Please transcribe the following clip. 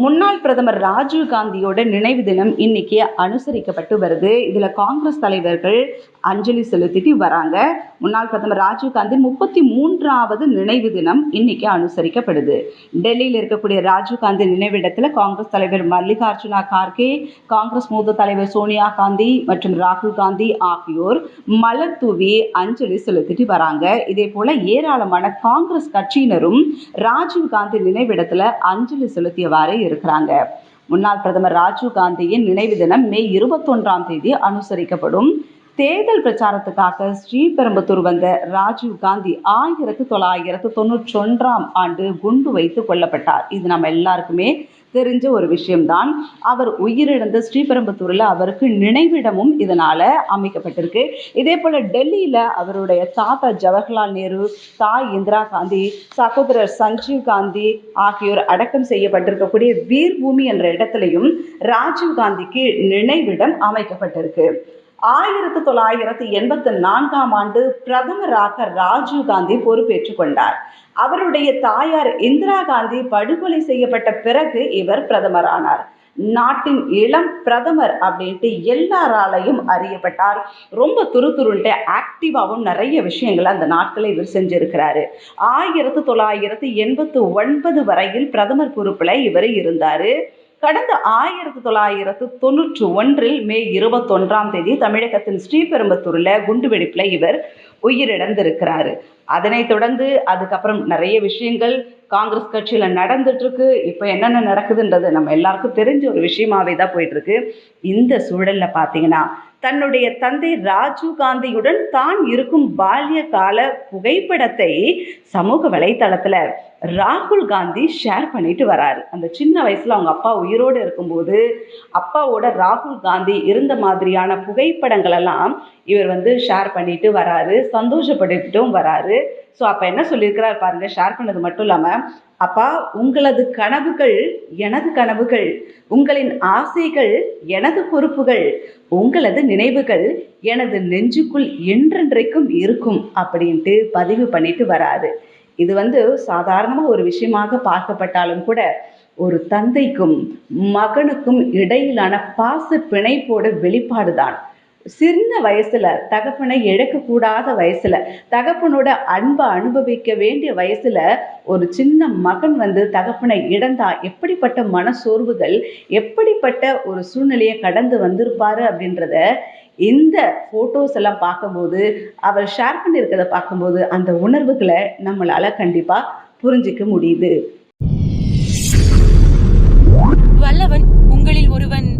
முன்னாள் பிரதமர் ராஜீவ் காந்தியோட நினைவு தினம் இன்னைக்கு அனுசரிக்கப்பட்டு வருது. இதில் காங்கிரஸ் தலைவர்கள் அஞ்சலி செலுத்திட்டு வராங்க. முன்னாள் பிரதமர் ராஜீவ் காந்தி முப்பத்தி மூன்றாவது நினைவு தினம் இன்னைக்கு அனுசரிக்கப்படுது. டெல்லியில் இருக்கக்கூடிய ராஜீவ் காந்தி நினைவிடத்தில் காங்கிரஸ் தலைவர் மல்லிகார்ஜுனா கார்கே காங்கிரஸ் மூத்த தலைவர் சோனியா காந்தி மற்றும் ராகுல் காந்தி ஆகியோர் மலர் தூவி அஞ்சலி செலுத்திட்டு வராங்க. இதே போல ஏராளமான காங்கிரஸ் கட்சியினரும் ராஜீவ் காந்தி நினைவிடத்தில் அஞ்சலி செலுத்தியவாறு இருக்கிறாங்க. முன்னாள் பிரதமர் ராஜீவ் காந்தியின் நினைவு தினம் மே இருபத்தொன்றாம் தேதி அனுசரிக்கப்படும். தேர்தல் பிரச்சாரத்துக்காக ஸ்ரீபெரும்புத்தூர் வந்த ராஜீவ் காந்தி ஆயிரத்து தொள்ளாயிரத்து ஒன்றாம் ஆண்டு குண்டு வைத்து கொல்லப்பட்டார். இது நம்ம எல்லாருக்குமே தெரிஞ்ச ஒரு விஷயம்தான். அவர் உயிரிழந்த ஸ்ரீபெரும்புத்தூரில் அவருக்கு நினைவிடமும் இதனால் அமைக்கப்பட்டிருக்கு. இதே போல் டெல்லியில் அவருடைய தாத்தா ஜவஹர்லால் நேரு தாய் இந்திரா காந்தி சகோதரர் சஞ்சீவ் காந்தி ஆகியோர் அடக்கம் செய்யப்பட்டிருக்கக்கூடிய வீர்பூமி என்ற இடத்துலையும் ராஜீவ் காந்திக்கு நினைவிடம் அமைக்கப்பட்டிருக்கு. ஆயிரத்தி தொள்ளாயிரத்தி எண்பத்தி நான்காம் ஆண்டு பிரதமராக ராஜீவ் காந்தி பொறுப்பேற்றுக் கொண்டார். அவருடைய தாயார் இந்திரா காந்தி படுகொலை செய்யப்பட்ட பிறகு இவர் பிரதமரானார். நாட்டின் இளம் பிரதமர் அப்படின்ட்டு எல்லாராலையும் அறியப்பட்டார். ரொம்ப துருதுருன்ட்டு ஆக்டிவாகவும் நிறைய விஷயங்களை அந்த நாட்களை இவர் செஞ்சிருக்கிறாரு. ஆயிரத்தி தொள்ளாயிரத்தி எண்பத்து ஒன்பது வரையில் பிரதமர் பொறுப்பில் இவர் இருந்தார். கடந்த ஆயிரத்தி தொள்ளாயிரத்து தொண்ணூற்றி ஒன்றில் மே இருபத்தொன்றாம் தேதி தமிழகத்தின் ஸ்ரீபெரும்புத்தூரில் குண்டுவெடிப்பில் இவர் உயிரிழந்திருக்கிறாரு. அதனைத் தொடர்ந்து அதுக்கப்புறம் நிறைய விஷயங்கள் காங்கிரஸ் கட்சியில் நடந்துட்டுருக்கு. இப்போ என்னென்ன நடக்குதுன்றது நம்ம எல்லாருக்கும் தெரிஞ்ச ஒரு விஷயமாவே தான் போயிட்டுருக்கு. இந்த சூழலில் பார்த்தீங்கன்னா தன்னுடைய தந்தை ராஜீவ் காந்தியுடன் தான் இருக்கும் பால்ய கால புகைப்படத்தை சமூக வலைத்தளத்தில் ராகுல் காந்தி ஷேர் பண்ணிட்டு வராரு. அந்த சின்ன வயசில் அவங்க அப்பா உயிரோடு இருக்கும்போது அப்பாவோட ராகுல் காந்தி இருந்த மாதிரியான புகைப்படங்களெல்லாம் இவர் வந்து ஷேர் பண்ணிட்டு வராரு. சந்தோஷப்பட்டுட்டும் வராரு. ஸோ அப்போ என்ன சொல்லியிருக்கிறார் பாருங்க ஷேர் பண்ணது மட்டும் இல்லாமல் அப்பா உங்களது கனவுகள் எனது கனவுகள் உங்களின் ஆசைகள் எனது பொறுப்புகள் உங்களது நினைவுகள் எனது நெஞ்சுக்குள் என்றென்றைக்கும் இருக்கும் அப்படின்ட்டு பதிவு பண்ணிட்டு வராரு. இது வந்து சாதாரணமாக ஒரு விஷயமாக பார்க்கப்பட்டாலும் கூட ஒரு தந்தைக்கும் மகனுக்கும் இடையிலான பாச பிணைப்போட வெளிப்பாடு தான் சின்ன வயசுல தகப்பனை இழக்கக்கூடாத வயசுல தகப்பனோட அன்பை அனுபவிக்க வேண்டிய வயசுல ஒரு சின்ன மகன் வந்து தகப்பனை இழந்தா எப்படிப்பட்ட மனசோர்வுகள் எப்படிப்பட்ட ஒரு சூழ்நிலையை கடந்து வந்திருப்பாரு அப்படின்றத இந்த ஃபோட்டோஸ் எல்லாம் பார்க்கும்போது அவர் ஷேர் பண்ணியிருக்கிறத பார்க்கும்போது அந்த உணர்வுகளை நம்மளால் கண்டிப்பாக புரிஞ்சிக்க முடியுது. வல்லவன் உங்களில் ஒருவன்.